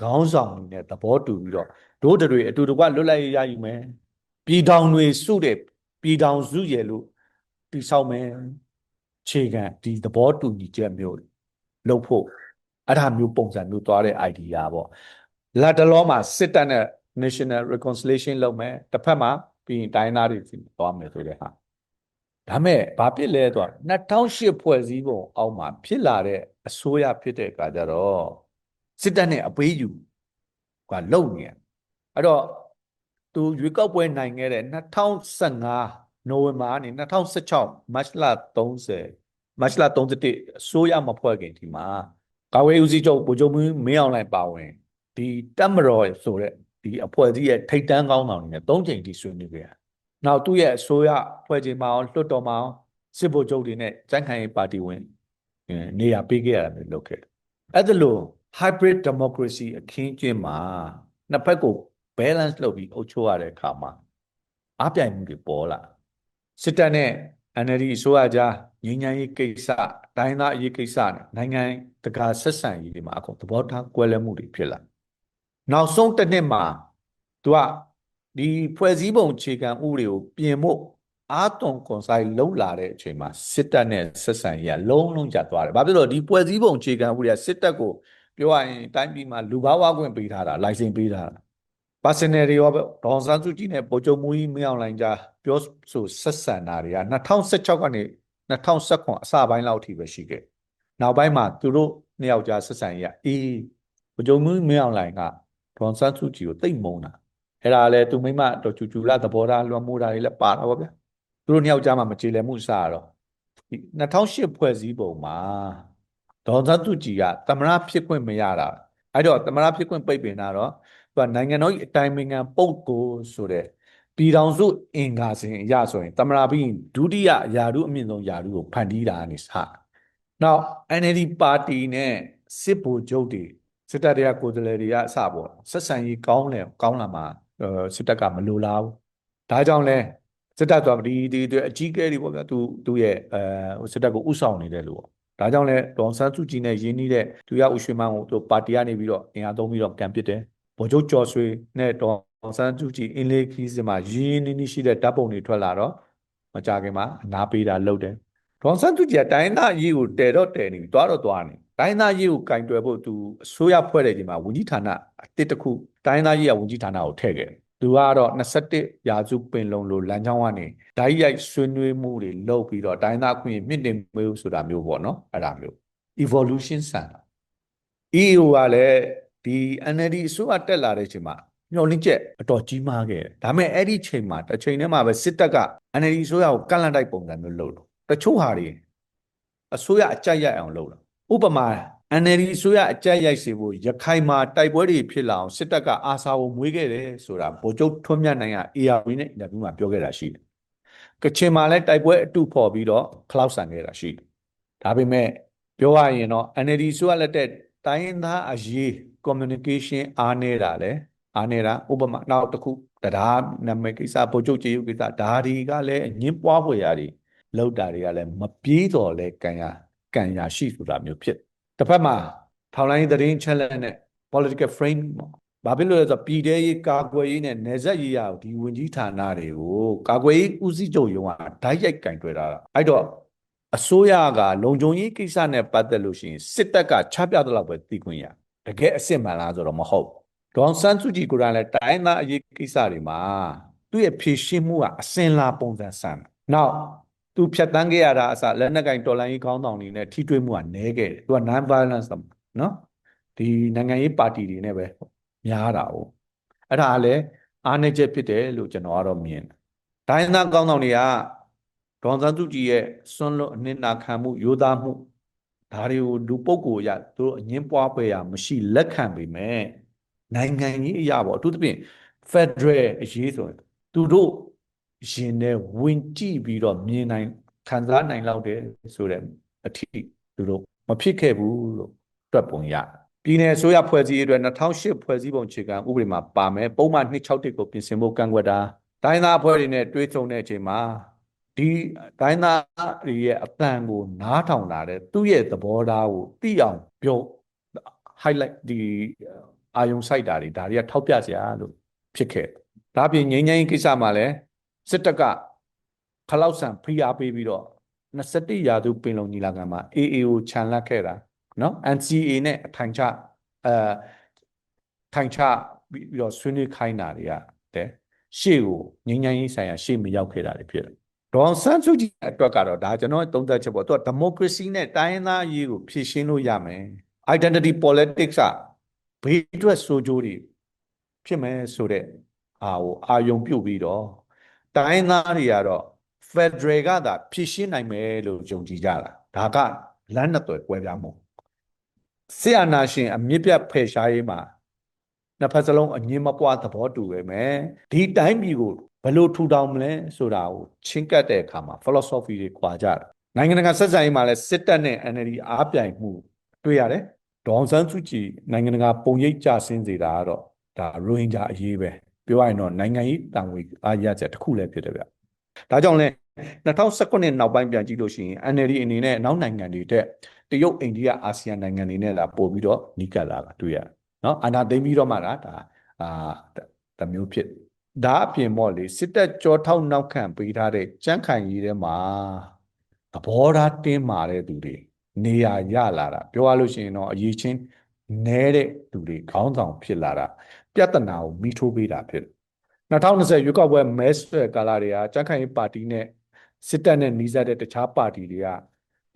S2: ခေါင်းဆောင်တွေနဲ့သဘောတူပြီးတော့တို့တွေအတူတကွလွတ်လပ်ရေးရယူမယ်။ပြည်ထောင်တွေစုတဲ့ပြည်ထောင်စုရဲ့လို့တည်ဆောက်မယ်ခြေခံဒီသဘောတူညီချက်မျိုးလုပ်ဖို့အဲ့ဒါမျိုးပုံစံမျိုးသွားတဲ့ idea ပေါ့လက်တလောမှာစစ်တပ်နဲ့ national reconciliation လုပ်မယ်တစ်ဖက်မှာပြီးရင်တိုင်းသားတွေစီသွားမယ်ဆိုတဲ့ဟာ ဒါမဲ့ဘာဖြစ်လဲဆိုတော့2008ဖွဲ့စည်းပုံအောက်မှာဖြစ်လာတဲ့အစိုးရဖြစ်တဲ့အခါကျတော့စစ်တပ်နဲ့အပေးယူကလုံနေတယ်အဲ့တော့သူရွေးကောက်ပွဲနိုင်ခဲ့တဲ့2015နိုဝင်ဘာကနေ2016မတ်လ30မတ်လ31အစိုးရမဖွဲ့ခင်ဒီမှာကာဝေးဦးစီးချုပ်ဗိုလ်ချုပ်မင်းမင်းအောင်လှိုင်ပါဝင်ဒီတက်မတော်ဆိုတဲ့ဒီအဖွဲ့အစည်းရဲ့ထိတ်တန်းကောင်းဆောင်တွေနဲ့၃ချိန်ထိဆွေးနွေးခဲ့တာ နောက်သူ့ရဲ့အစိုးရဖွဲ့ချိန်မှာအောင်လွှတ်တော်မှာအောင်စစ်ဗိုလ်ချုပ်တွေနဲ့ကြံ့ခိုင်ရေးပါတီဝင်အဲနေရာပေးခဲ့ရတာမျိုးလုပ်ခဲ့တယ်အဲ့ဒါလို့ hybrid democracy အခင်းကျင်းမှာနှစ်ဖက်ကို balance လုပ်ပြီးအုပ်ချုပ်ရတဲ့အခါမှာအားပြိုင်မှုတွေပေါ်လာစစ်တပ်နဲ့ NLD အစိုးရကြားငြိမ်းချမ်းရေးကိစ္စတိုင်းသားအရေးကိစ္စနဲ့နိုင်ငံတကာဆက်ဆံရေးတွေမှာအခုသဘောထားကွဲလွဲမှုတွေဖြစ်လာနောက်ဆုံးတစ်နှစ်မှာသူက ဒီဖွဲ့စည်းပုံအခြေခံဥပဒေကိုပြင်ဖို့အာသွန်ကွန်ဆိုင်လှုပ်လာတဲ့အချိန်မှာစစ်တပ်နဲ့ဆက်ဆံရေးကလုံးလုံးကျသွားတယ်။ဘာဖြစ်လို့လဲဒီဖွဲ့စည်းပုံအခြေခံဥပဒေကစစ်တပ်ကိုပြောရရင်တိုင်းပြည်မှာလူဘာဝခွင့်ပေးထားတာလိုင်စင်ပေးထားတာ။ personal တွေရောပဲဒေါန်ဆန်းစုကြည်နဲ့ဗိုလ်ချုပ်မူကြီးမင်းအောင်လှိုင်ကြားပြောဆိုဆက်ဆံတာတွေက2016ကနေ2019အစပိုင်းလောက်အထိပဲရှိခဲ့။နောက်ပိုင်းမှာသူတို့နှစ်ယောက်ကြားဆက်ဆံရေးကအေးဗိုလ်ချုပ်မူကြီးမင်းအောင်လှိုင်ကဒေါန်ဆန်းစုကြည်ကိုတိတ်မုန်းတာ။ အဲ့ဒါလည်းသူမိမတော်ကျူကျူလာသဘောထားလွှမ်းမိုးတာတွေလည်းပါတာပေါ့ဗျာ။သူတို့နှစ်ယောက်ကြားမှာမကြေလည်မှုစရတော့ဒီ2008ဖွဲ့စည်းပုံမှာဒေါန်ဆန်းစုကြည်ကသမရဖြစ်ခွင့်မရတာအဲ့တော့သမရဖြစ်ခွင့်ပိတ်ပင်တာတော့သူကနိုင်ငံတော်၏အတိုင်ပင်ခံပုဂ္ဂိုလ်ဆိုတဲ့ပြည်ထောင်စုအင်္ဂါစဉ်အရဆိုရင်သမရပြီးရင်ဒုတိယယာရုအမြင့်ဆုံးယာရုကိုဖန်တီးတာကနေစနောက် NLD ပါတီနဲ့စစ်ဗိုလ်ချုပ်တွေစစ်တပ်တွေကကိုယ်စားလှယ်တွေကအစပေါ့ဆက်ဆံရေးကောင်းတယ်ကောင်းလာမှာအဲ စစ်တပ်ကမလိုလားဘူးဒါကြောင့်လဲစစ်တပ်ဆိုတာဒီဒီဒီအကြီးအကဲတွေပေါ့ဗျာသူသူရဲ့အဲစစ်တပ်ကိုဥဆောင်နေတယ်လို့ပေါ့ဒါကြောင့်လဲဒေါန်ဆန်းစုကြည်နဲ့ရင်းနှီးတဲ့သူရဦးရွှေမန်းကိုသူပါတီကနေပြီးတော့အင်အားသုံးပြီးတော့ကံပစ်တယ်ဗိုလ်ချုပ်ကျော်ဆွေနဲ့ဒေါန်ဆန်းစုကြည်အင်းလေးခီးစင်မှာရင်းနှီးနှီးရှိတဲ့ဓာတ်ပုံတွေထွက်လာတော့မကြခင်မှာအနာပေးတာလုပ်တယ်ဒေါန်ဆန်းသူကြီးကတိုင်းသားအရေးကိုတဲတော့တဲနေပြီတွားတော့တွားနေ တိုင်းသားအရေးကိုကင်တွယ်ဖို့သူအစိုးရဖွဲ့တဲ့ချိန်မှာဝန်ကြီးဌာနအတစ်တစ်ခုတိုင်းသားရေးကဝန်ကြီးဌာနကိုထည့်ခဲ့တယ်သူကတော့21ရာစုပင်လုံလိုလမ်းကြောင်းကနေဓာတ်ရိုက်ဆွေးနွေးမှုတွေလုပ်ပြီးတော့တိုင်းသားအခွင့်အရေးမြင့်တင်မျိုးဆိုတာမျိုးပေါ့နော်အဲ့ဒါမျိုး evolution ဆန်တာ EO ကလည်းဒီ NLD အစိုးရတက်လာတဲ့အချိန်မှာညှော်လင့်ချက်အတော်ကြီးမားခဲ့တယ်ဒါပေမဲ့အဲ့ဒီချိန်မှာတစ်ချိန်တည်းမှာပဲစစ်တပ်က NLD အစိုးရကိုကန့်လန့်တိုက်ပုံစံမျိုးလုပ်လို့တချို့ဟာတွေအစိုးရအကြိုက်ရိုက်အောင်လုပ်တာ ဥပမာ NLD အစိုးရအကြိုက်ရိုက်စေဖို့ရခိုင်မှာတိုက်ပွဲတွေဖြစ်လာအောင်စစ်တပ်ကအာစာကိုမွေးခဲ့တယ်ဆိုတာဗိုလ်ချုပ်ထွန်းမြတ်နိုင်က ARV နဲ့အင်တာဗျူးမှာပြောခဲ့တာရှိတယ်ကချင်မှာလည်းတိုက်ပွဲအတုဖော်ပြီးတော့ခလောက်ဆန်ခဲ့တာရှိတယ်ဒါပေမဲ့ပြောရရင်တော့ NLD ဆိုရလက်တဲ့တိုင်းရင်းသားအရေး communication အားနေတာလေအားနေတာဥပမာနောက်တစ်ခုတရားနာမည်ကိစ္စဗိုလ်ချုပ်ကြေးရုပ်ကိစ္စဒါတွေကလည်းအငင်းပွားဖွယ်ရာတွေလောက်တာတွေကလည်းမပြေးတော့လဲကံရ ကံရရှိဆိုတာမျိုးဖြစ်တစ်ဖက်မှာထောင်လိုင်းသတင်းချက်လက်နဲ့ political frame ဘာဖြစ်လို့လဲဆိုတော့ပြည်ထရေးကာကွယ်ရေးနဲ့နေဆက်ရေးရဒီဝင်ကြီးဌာနတွေကိုကာကွယ်ရေးဦးစီးချုပ်ရုံးကဓာတ်ရိုက်ကင်တွယ်တာအဲ့တော့အစိုးရကလုံခြုံရေးကိစ္စနဲ့ပတ်သက်လို့ရှိရင်စစ်တပ်ကချပြတဲ့လောက်ပဲသိခွင့်ရတကယ်အစ်စ်မှန်လားဆိုတော့မဟုတ်ဒေါန်ဆန်းစုကြည်ကိုယ်တိုင်လည်းတိုင်းသားအရေးကိစ္စတွေမှာသူ့ရဲ့ဖြည့်ရှင်းမှုကအစင်လာပုံစံဆန်နောက် သူဖြတ်တန်းခဲ့ရတာအစလက်နက်ကင်တော်လိုင်းရေးခေါင်းဆောင်တွေနဲ့ထိတွေ့မှုကနည်းခဲ့တယ်သူက non violence နော်ဒီနိုင်ငံရေးပါတီတွေနဲ့ပဲများတာ哦အဲ့ဒါကလည်းအားနည်းချက်ဖြစ်တယ်လို့ကျွန်တော်ကတော့မြင်တယ်တိုင်းသားကောင်းဆောင်တွေကဒေါန်ဆန်းစုကြည်ရဲ့စွန့်လွတ်အနှစ်နာခံမှုရိုးသားမှုဒါတွေကိုလူပုဂ္ဂိုလ်ရသူတို့အငင်းပွားပွဲရမရှိလက်ခံပေမဲ့နိုင်ငံကြီးအရာပေါ့အထူးသဖြင့် Federal အရေးဆိုရင်သူတို့ ရင်ထဲဝင်ကြည့်ပြီးတော့မြင်နိုင်ခံစားနိုင်လောက်တယ်ဆိုတဲ့အထိသူတို့မဖြစ်ခဲ့ဘူးလို့တွက်ပုံရပြည်내အစိုးရဖွဲ့စည်းရေးအတွက်2008ဖွဲ့စည်းပုံခြေကံဥပဒေမှာပါမယ်ပုံမှန်261ကိုပြင်ဆင်ဖို့ကန့်ကွက်တာတိုင်းသားအဖွဲ့တွေနဲ့တွဲဆုံတဲ့အချိန်မှာဒီတိုင်းသားတွေရဲ့အတန်ကိုနားထောင်လာတဲ့သူ့ရဲ့သဘောထားကိုသိအောင်ပြော highlight ဒီအာယုံစိုက်တာတွေဒါတွေကထောက်ပြစရာလို့ဖြစ်ခဲ့ဒါပြင်ငိမ့်ငိမ့်ကိစ္စမှာလည်း စစ်တပ်ကခလောက်ဆန်ဖိအားပေးပြီးတော့21ရာစုပင်လုံညီလာခံမှာ AA ကိုခြံလက်ခဲ့တာနော် NCA နဲ့အထိုင်ချအဲထိုင်ချပြီးတော့ဆွေးနွေးခိုင်းတာတွေကတဲ့ရှေ့ကိုငိမ့်ငိမ့်ရေးဆိုင်ရာရှေ့မရောက်ခဲ့တာတွေဖြစ်တယ်ဒေါန်ဆန်းစုကြည်အတွက်ကတော့ဒါကျွန်တော်သုံးသပ်ချက်ပေါ့သူကဒီမိုကရေစီနဲ့တိုင်းရင်းသားအရေးကိုဖြည့်ရှင်းလို့ရမယ် identity politics ကဘေးအတွက်ဆိုကြိုးတွေဖြစ်မယ်ဆိုတဲ့အာကိုအာယုံပြုတ်ပြီးတော့ တိုင်းသားတွေကတော့ Federal ကသာဖြည့်ရှင်းနိုင်မယ်လို့ယုံကြည်ကြတာဒါကလမ်းနှစ်သွယ်ကွဲပြားမှုဆရာနာရှင်အမြင့်ပြတ်ဖယ်ရှားရေးမှာနှစ်ဖက်စလုံးအငင်းမပွားသဘောတူပဲမယ်ဒီတိုင်းပြည်ကိုဘယ်လိုထူထောင်မလဲဆိုတာကိုချင်းကပ်တဲ့အခါမှာ philosophy တွေကွာကြတယ်နိုင်ငံတကာဆက်ဆံရေးမှာလည်းစစ်တပ်နဲ့ NLD အားပြိုင်မှုတွေ့ရတယ်ဒေါန်ဆန်းစုကြည်နိုင်ငံတကာပုံရိပ်ကြဆင်းစေတာကတော့ဒါရိုဟင်ဂျာအရေးပဲ ပြောရရင်တော့နိုင်ငံရေးတန်ဝေအားရချက်တစ်ခုလည်းဖြစ်တယ်ဗျဒါကြောင့်လဲ2019နောက်ပိုင်းပြန်ကြည့်လို့ရှိရင် NLD အနေနဲ့နောက်နိုင်ငံတွေတက်တရုတ်အိန္ဒိယအာဆီယံနိုင်ငံတွေနဲ့လာပို့ပြီးတော့နီးကပ်လာတာတွေ့ရတယ်နော်အာနာသိမ့်ပြီးတော့မှဒါဒါအာတမျိုးဖြစ်ဒါအပြင်ပေါ့လေစစ်တပ်ကြောထောက်နောက်ခံပေးထားတဲ့ကြမ်းခိုင်ရေးထဲမှာသဘောထားတင်းမာတဲ့သူတွေနေရာရလာတာပြောရလို့ရှိရင်တော့အရေးချင်း နဲတဲ့သူတွေခေါင်းဆောင်ဖြစ်လာတာပြဿနာကိုမိထိုးပေးတာဖြစ်2020ရွေးကောက်ပွဲမဲဆွယ်ကာလတွေကကြမ်းခိုင်ရေးပါတီနဲ့စစ်တပ်နဲ့နှီးစပ်တဲ့တခြားပါတီတွေက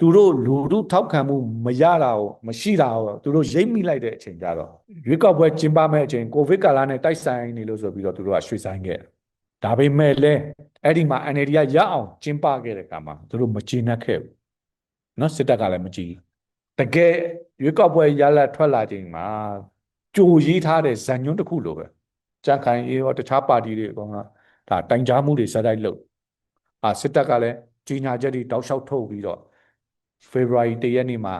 S2: သူတို့လူထုထောက်ခံမှုမရတာကိုမရှိတာကိုသူတို့ရိပ်မိလိုက်တဲ့အချိန်ကြတော့ရွေးကောက်ပွဲကျင်းပမဲ့အချိန်ကိုဗစ်ကာလနဲ့တိုက်ဆိုင်နေလို့ဆိုပြီးတော့သူတို့ကရွှေ့ဆိုင်ခဲ့ဒါပေမဲ့လည်းအဲ့ဒီမှာ NLD ကရအောင်ကျင်းပခဲ့တဲ့ကမှာသူတို့မကျေနပ်ခဲ့ဘူးနော်စစ်တပ်ကလည်းမကြည် တကယ်ရွေးကောက်ပွဲရလဒ်ထွက်လာချိန်မှာကြိုရေးထားတဲ့ဇန်ညွန်းတစ်ခုလိုပဲကြံခိုင်ရေးရောတခြားပါတီတွေအကောင်ကဒါတိုင်ကြားမှုတွေစတိုက်လုပ်အာစစ်တပ်ကလည်းကြီးညာချက်တွေတောက်လျှောက်ထုတ်ပြီးတော့ February တရက်နေ့မှာ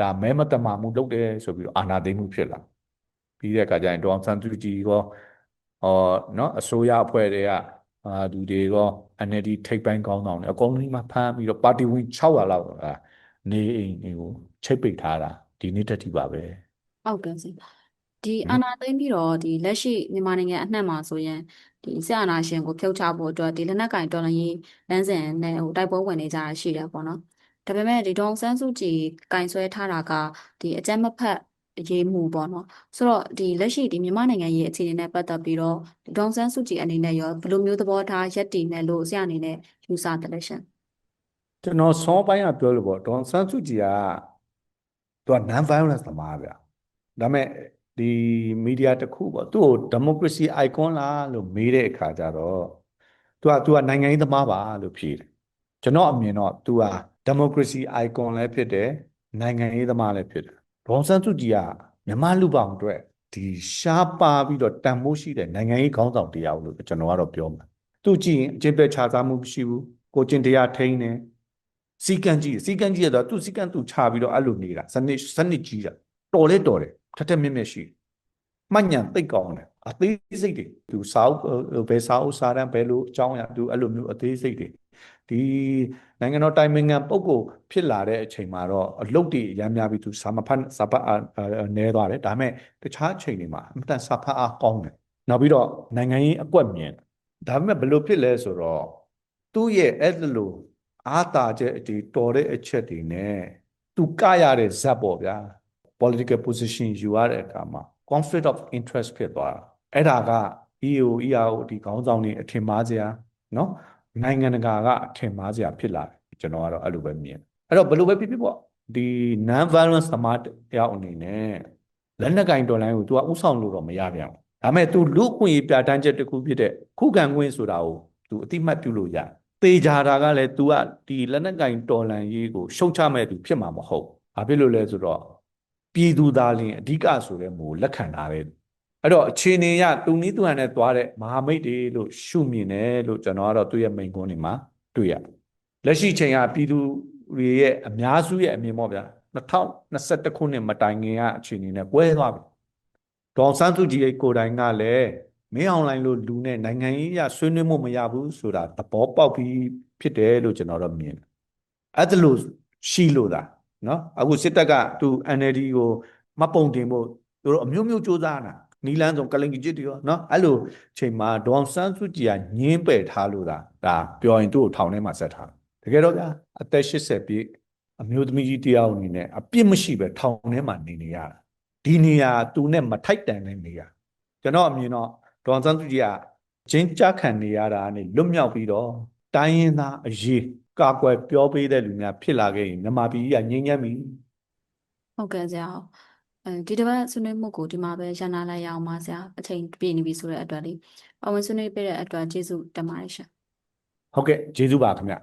S2: ဒါမဲမတမာမှုလုပ်တယ်ဆိုပြီးတော့အာဏာသိမ်းမှုဖြစ်လာပြီးတဲ့အခါကျရင်ဒေါအောင်ဆန်းစုကြည်ရောဟောနော်အစိုးရအဖွဲ့တွေကအာလူတွေရော NLD ထိပ်ပိုင်းကောင်းဆောင်တွေအကုန်လုံးမှဖမ်းပြီးတော့ပါတီဝင်600လောက်အာ နေအိမ်တွေကိုချိတ်ပိတ်ထားတာဒီနေ့တက်ထိပါပဲ
S1: ဟုတ်ကဲ့စီဒီ
S2: ဟင်
S1: အာဏာသိမ်းပြီးတော့ဒီလက်ရှိမြန်မာနိုင်ငံအနှံ့မှာဆိုရင်ဒီစစ်အာဏာရှင်ကိုဖျောက်ချဖို့အတွက်ဒီလက်နက်ကင်တော်လှန်ရေးလမ်းစဉ်နဲ့ဟိုတိုက်ပွဲဝင်နေကြတာရှိတယ်ပေါ့နော်ဒါပေမဲ့ဒီဒေါအောင်ဆန်းစုကြည်ကင်ဆွဲထားတာကဒီအကြမ်းမဖက်ရေးမှုပေါ့နော်ဆိုတော့ဒီလက်ရှိဒီမြန်မာနိုင်ငံရဲ့အခြေအနေနဲ့ပတ်သက်ပြီးတော့ဒီဒေါအောင်ဆန်းစုကြည်အနေနဲ့ရောဘယ်လိုမျိုးသဘောထားရက်တည်နေလို့ဆရာအနေနဲ့ယူဆတယ်လဲရှင်
S2: ကျွန်တော်ဆောင်းပိုင်းကပြောလို့ပေါ့ဒေါန်ဆန်းစုကြည်ကသူက non violence သမားဗျဒါပေမဲ့ဒီမီဒီယာတစ်ခုပေါ့သူ့ကို democracy icon လားလို့မေးတဲ့အခါကျတော့သူကသူကနိုင်ငံရေးသမားပါလို့ဖြေတယ်ကျွန်တော်အမြင်တော့သူက democracy icon လည်းဖြစ်တယ်နိုင်ငံရေးသမားလည်းဖြစ်တယ်ဒေါန်ဆန်းစုကြည်ကမြန်မာလူပောင်အတွက်ဒီရှားပါပြီးတော့တန်မိုးရှိတဲ့နိုင်ငံရေးခေါင်းဆောင်တရားလို့ကျွန်တော်ကတော့ပြောမှာသူကြည့်ရင်အကျင့်ပျက်ခြားစားမှုမရှိဘူးကိုကျင့်တရားထိန်းတယ် စီကံကြီးစီကံကြီးရတော့သူစီကံသူခြာပြီးတော့အဲ့လိုနေတာစနစ်စနစ်ကြီးတာတော်လဲတော်တယ်ထက်ထက်မြက်မြက်ရှိတယ်မှတ်ညံသိတ်ကောင်းတယ်အသေးစိတ်တွေသူစာအုပ်ဘယ်စာအုပ်စာတမ်းဘယ်လိုအကြောင်းအရာသူအဲ့လိုမျိုးအသေးစိတ်တွေဒီနိုင်ငံတော်တိုင်ပင်ခံပုဂ္ဂိုလ်ဖြစ်လာတဲ့အချိန်မှာတော့အလုတ်တွေရမ်းများပြီးသူစာမဖတ်စာပတ်အားနဲသွားတယ်ဒါပေမဲ့တခြားအချိန်တွေမှာအမှန်တန်စာဖတ်အားကောင်းတယ်နောက်ပြီးတော့နိုင်ငံရေးအကွက်မြင်ဒါပေမဲ့ဘယ်လိုဖြစ်လဲဆိုတော့သူ့ရဲ့အဲ့လို အားတာချက်ဒီတော်တဲ့အချက်တွေနဲ့သူကရတဲ့ဇက်ပေါ့ဗျာ political position ယူရတဲ့အခါမှာ conflict of interest ဖြစ်သွားတာအဲ့ဒါက EAO EAO ဒီခေါင်းဆောင်တွေအထင်မှားစရာเนาะနိုင်ငံတကာကအထင်မှားစရာဖြစ်လာတယ်ကျွန်တော်ကတော့အဲ့လိုပဲမြင်အဲ့တော့ဘယ်လိုပဲဖြစ်ဖြစ်ပေါ့ဒီ non violence သမားတယောက်အနေနဲ့လက်နက်ကင်တော်လိုင်းကို तू ကဥဆောင်လို့တော့မရပြန်ဘူးဒါပေမဲ့ तू လူ့အခွင့်အရေးပြဋ္ဌာန်းချက်တစ်ခုဖြစ်တဲ့ခုခံခွင့်ဆိုတာကို तू အတိမတ်ပြုလို့ရတယ် သေချာတာကလည်း तू ကဒီလက်နက်ကင်တော်လန်ရေးကိုရှုံချမဲ့သူဖြစ်မှာမဟုတ်။ဘာဖြစ်လို့လဲဆိုတော့ပြည်သူသားလင်အဓိကဆိုတဲ့မူကိုလက်ခံထားတယ်။အဲ့တော့အခြေအနေရသူနည်းသူဟန်နဲ့သွားတဲ့မဟာမိတ်တွေလို့ရှုမြင်တယ်လို့ကျွန်တော်ကတော့သူ့ရဲ့မိန့်ခွန်းတွေမှာတွေ့ရတယ်။လက်ရှိချိန်ကပြည်သူတွေရဲ့အများစုရဲ့အမြင်ပေါ့ဗျာ2021ခုနှစ်မတိုင်ခင်ကအခြေအနေနဲ့ကွဲသွားပြီ။ဒေါ်စန်းစုကြည်ကိုယ်တိုင်ကလည်း မင်းအောင်လိုင်းလို့လူနဲ့နိုင်ငံရေးအရဆွေးနွေးမှုမရဘူးဆိုတာသဘောပေါက်ပြီးဖြစ်တယ်လို့ကျွန်တော်တော့မြင်တယ်။အဲ့ဒါလို့ရှိလို့သာနော်အခုစစ်တပ်ကသူ NLD ကိုမပုံတင်ဖို့သူတို့အမျိုးမျိုးစူးစမ်းတာနီလန်းဆုံးကလင်ကြီးတွေရောနော်အဲ့လိုချိန်မှာဒေါအောင်ဆန်းစုကြည်ကညင်းပယ်ထားလို့သာဒါပြောရင်သူ့ကိုထောင်ထဲမှာဆက်ထားတယ်တကယ်တော့ဗျာအသက်80ပြည့်အမျိုးသမီးကြီးတယောက်အနေနဲ့အပြစ်မရှိပဲထောင်ထဲမှာနေနေရတာဒီနေရာသူနဲ့မထိုက်တန်တဲ့နေရာကျွန်တော်အမြင်တော့ ဒေါအောင်ဆန်းစုကြည်ကချင်းကြခံနေရတာကနေလွတ်မြောက်ပြီးတော့တိုင်းရင်းသားအရေးကာကွယ်ပြောပေးတဲ့လူများဖြစ်လာခဲ့ရင်မြန်မာပြည်ကြီးကငြိမ်းချမ်းပြီ
S1: ဟုတ်ကဲ့ဆရာဟုတ်အဲဒီတစ်ပတ်ဆွေးနွေးမှုကိုဒီမှာပဲရန်နာလိုက်ရအောင်ပါဆရာအချိန်ပြည့်နေပြီဆိုတဲ့အတွက်လေးပဝင်ဆွေးနွေးပေးတဲ့အတွက်ကျေးဇူးတင်ပါတယ်ရှင်
S2: ဟုတ်ကဲ့ကျေးဇူးပါခင်ဗျ